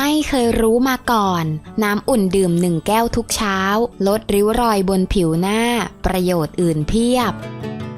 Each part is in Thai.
ไม่เคยรู้มาก่อน น้ำอุ่นดื่มหนึ่งแก้วทุกเช้า ลดริ้วรอยบนผิวหน้า ประโยชน์อื่นเพียบ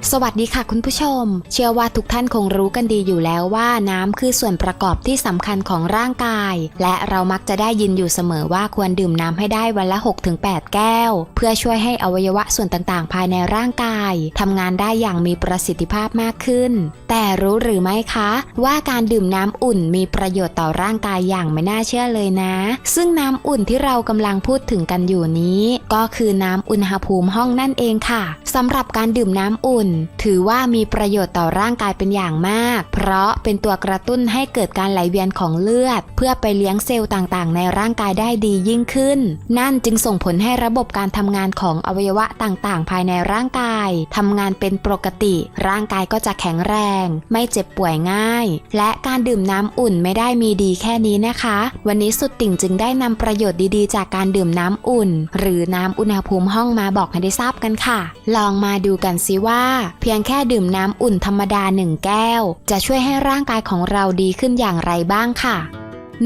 สวัสดีค่ะคุณผู้ชม เชื่อว่าทุกท่านคงรู้กันดีอยู่แล้วว่าน้ำคือส่วนประกอบที่สำคัญของร่างกาย และเรามักจะได้ยินอยู่เสมอว่าควรดื่มน้ำให้ได้วันละ 6-8 แก้ว เพื่อช่วยให้อวัยวะส่วนต่างๆ ภายในร่างกายทำงานได้อย่างมีประสิทธิภาพมากขึ้น แต่รู้หรือไม่คะ ว่าการดื่มน้ำอุ่นมีประโยชน์ต่อร่างกายอย่างไม่น่าเชื่อเลยนะ ซึ่งน้ำอุ่นที่เรากำลังพูดถึงกันอยู่นี้ ก็คือน้ำอุณหภูมิห้องนั่นเองค่ะสำหรับการดื่มน้ำอุ่นถือว่ามีประโยชน์ต่อร่างกายเป็นอย่างมาก เพราะเป็นตัวกระตุ้นให้เกิดการไหลเวียนของเลือด เพื่อไปเลี้ยงเซลล์ต่างๆ ในร่างกายได้ดียิ่งขึ้น นั่นจึงส่งผลให้ระบบการทำงานของอวัยวะต่างๆ ภายในร่างกายทำงานเป็นปกติ ร่างกายก็จะแข็งแรง ไม่เจ็บป่วยง่าย และการดื่มน้ำอุ่นไม่ได้มีดีแค่นี้นะคะ วันนี้สุดติ่งจึงได้นำประโยชน์ดีๆ จากการดื่มน้ำอุ่น หรือน้ำอุณหภูมิห้องมาบอกให้ได้ทราบกันค่ะ ลองมาดูกันสิว่าเพียงแค่ดื่มน้ำอุ่นธรรมดาหนึ่งแก้ว จะช่วยให้ร่างกายของเราดีขึ้นอย่างไรบ้างค่ะ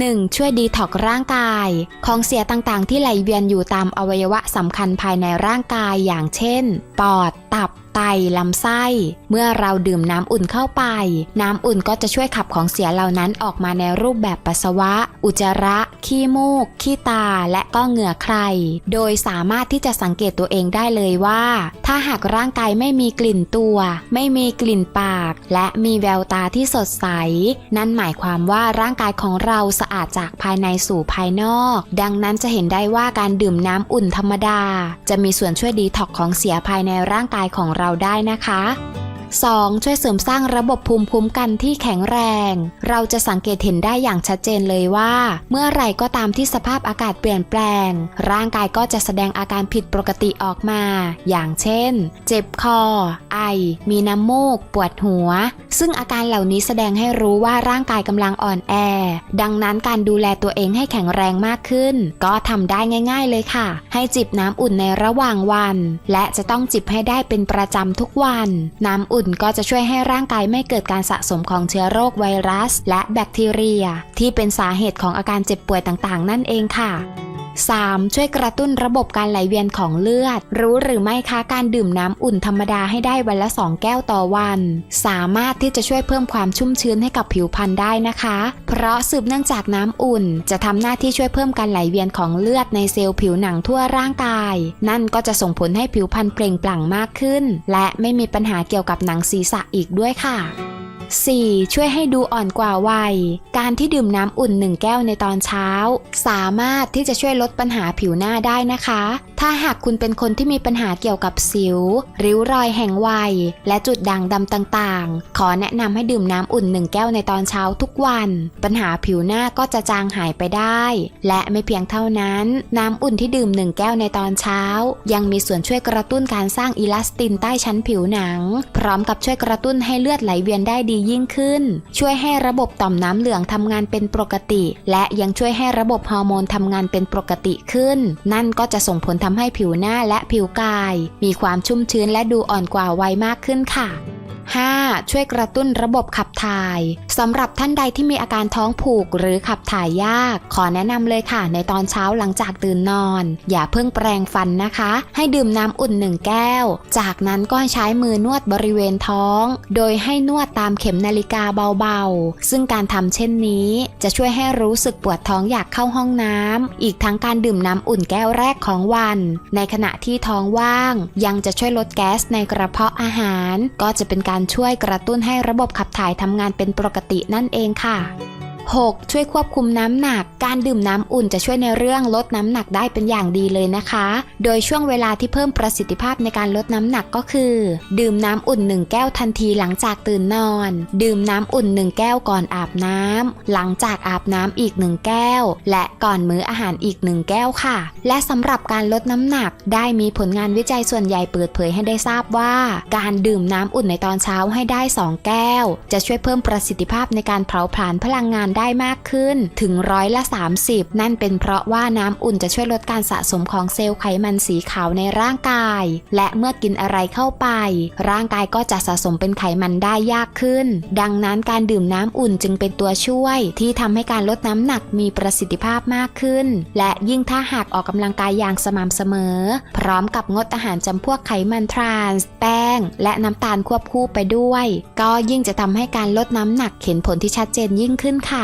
1. ช่วยดีท็อกร่างกาย ของเสียต่างๆ ที่ไหลเวียนอยู่ตามอวัยวะสำคัญภายในร่างกายอย่างเช่น ปอด ตับไตลำไส้ เมื่อเราดื่มน้ำอุ่นเข้าไป น้ำอุ่นก็จะช่วยขับของเสียเหล่านั้นออกมาในรูปแบบปัสสาวะ อุจจาระ ขี้มูก ขี้ตา และก็เหงื่อใคร โดยสามารถที่จะสังเกตตัวเองได้เลยว่า ถ้าหากร่างกายไม่มีกลิ่นตัว ไม่มีกลิ่นปาก และมีแววตาที่สดใส นั่นหมายความว่าร่างกายของเราสะอาดจากภายในสู่ภายนอก ดังนั้นจะเห็นได้ว่าการดื่มน้ำอุ่นธรรมดา จะมีส่วนช่วยดีท็อกของเสียภายในร่างกายของเราได้นะคะ 2. ช่วยเสริมสร้างระบบภูมิคุ้มกันที่แข็งแรง เราจะสังเกตเห็นได้อย่างชัดเจนเลยว่า เมื่อไรก็ตามที่สภาพอากาศเปลี่ยนแปลง ร่างกายก็จะแสดงอาการผิดปกติออกมา อย่างเช่น เจ็บคอ ไอ มีน้ำมูก ปวดหัว ซึ่งอาการเหล่านี้แสดงให้รู้ว่าร่างกายกำลังอ่อนแอ ดังนั้นการดูแลตัวเองให้แข็งแรงมากขึ้น ก็ทำได้ง่าย ๆ เลยค่ะ ให้จิบน้ำอุ่นในระหว่างวัน และจะต้องจิบให้ได้เป็นประจำทุกวัน น้ำอุ่นก็จะช่วยให้ร่างกายไม่เกิดการสะสมของเชื้อโรคไวรัส และแบคทีเรีย ที่เป็นสาเหตุของอาการเจ็บป่วยต่างๆ นั่นเองค่ะ 3. ช่วยกระตุ้นระบบการไหลเวียนของเลือด รู้หรือไม่คะการดื่มน้ำอุ่นธรรมดาให้ได้วันละ 2 แก้วต่อวัน สามารถที่จะช่วยเพิ่มความชุ่มชื้นให้กับผิวพรรณได้นะคะ เพราะสืบเนื่องจากน้ำอุ่น จะทำหน้าที่ช่วยเพิ่มการไหลเวียนของเลือดในเซลล์ผิวหนังทั่วร่างกาย นั่นก็จะส่งผลให้ผิวพรรณเปล่งปลั่งมากขึ้น และไม่มีปัญหาเกี่ยวกับหนังศีรษะอีกด้วยค่ะ 4. ช่วยให้ดูอ่อนกว่าวัย การที่ดื่มน้ำอุ่น 1 แก้วในตอนเช้า สามารถที่จะช่วยลดปัญหาผิวหน้าได้นะคะ ถ้าหากคุณเป็นคนที่มีปัญหาเกี่ยวกับสิว ริ้วรอยแห่งวัย และจุดด่างดำต่างๆ ขอแนะนำให้ดื่มน้ำอุ่น 1 แก้วในตอนเช้าทุกวัน ปัญหาผิวหน้าก็จะจางหายไปได้ และไม่เพียงเท่านั้น น้ำอุ่นที่ดื่ม 1 แก้วในตอนเช้า ยังมีส่วนช่วยกระตุ้นการสร้างอิลาสตินใต้ชั้นผิวหนัง พร้อมกับช่วยกระตุ้นให้เลือดไหลเวียนได้ดียิ่งขึ้น ช่วยให้ระบบต่อมน้ำเหลืองทำงานเป็นปกติ และยังช่วยให้ระบบฮอร์โมนทำงานเป็นปกติขึ้น นั่นก็จะส่งผลทำให้ผิวหน้าและผิวกาย มีความชุ่มชื้นและดูอ่อนกว่าวัยมากขึ้นค่ะ 5. ช่วยกระตุ้นระบบขับถ่ายสำหรับท่านใดที่มีอาการท้องผูกหรือขับถ่ายยาก ขอแนะนำเลยค่ะ ในตอนเช้าหลังจากตื่นนอน อย่าเพิ่งแปรงฟันนะคะ ให้ดื่มน้ำอุ่นหนึ่งแก้ว จากนั้นก็ใช้มือนวดบริเวณท้อง โดยให้นวดตามเข็มนาฬิกาเบาๆ ซึ่งการทำเช่นนี้จะช่วยให้รู้สึกปวดท้องอยากเข้าห้องน้ำอีกทั้งการดื่มน้ำอุ่นแก้วแรกของวัน ในขณะที่ท้องว่าง ยังจะช่วยลดแก๊สในกระเพาะอาหาร ก็จะเป็นการช่วยกระตุ้นให้ระบบขับถ่ายทำงานเป็นปกตินั่นเองค่ะ 6. ช่วยควบคุมน้ำหนัก การดื่มน้ำอุ่นจะช่วยในเรื่องลดน้ำหนักได้เป็นอย่างดีเลยนะคะ โดยช่วงเวลาที่เพิ่มประสิทธิภาพในการลดน้ำหนักก็คือ ดื่มน้ำอุ่น 1 แก้วทันทีหลังจากตื่นนอน ดื่มน้ำอุ่น 1 แก้วก่อนอาบน้ำหลังจากอาบน้ำอีก 1 แก้ว และก่อนมื้ออาหารอีก 1 แก้วค่ะ และสำหรับการลดน้ำหนักได้มีผลงานวิจัยส่วนใหญ่เปิดเผยให้ได้ทราบว่า การดื่มน้ำอุ่นในตอนเช้าให้ได้ 2 แก้ว จะช่วยเพิ่มประสิทธิภาพในการเผาผลาญพลังงานได้มากขึ้นถึงร้อยละ 30 นั่นเป็นเพราะว่าน้ำอุ่นจะช่วยลดการสะสมของเซลล์ไขมันสีขาวในร่างกาย และเมื่อกินอะไรเข้าไป ร่างกายก็จะสะสมเป็นไขมันได้ยากขึ้น ดังนั้นการดื่มน้ำอุ่นจึงเป็นตัวช่วย ที่ทำให้การลดน้ำหนักมีประสิทธิภาพมากขึ้น และยิ่งถ้าหากออกกำลังกายอย่างสม่ำเสมอ พร้อมกับงดอาหารจำพวกไขมันทรานส์แป้ง และน้ำตาลควบคู่ไปด้วย ก็ยิ่งจะทำให้การลดน้ำหนักเห็นผลที่ชัดเจนยิ่งขึ้นค่ะ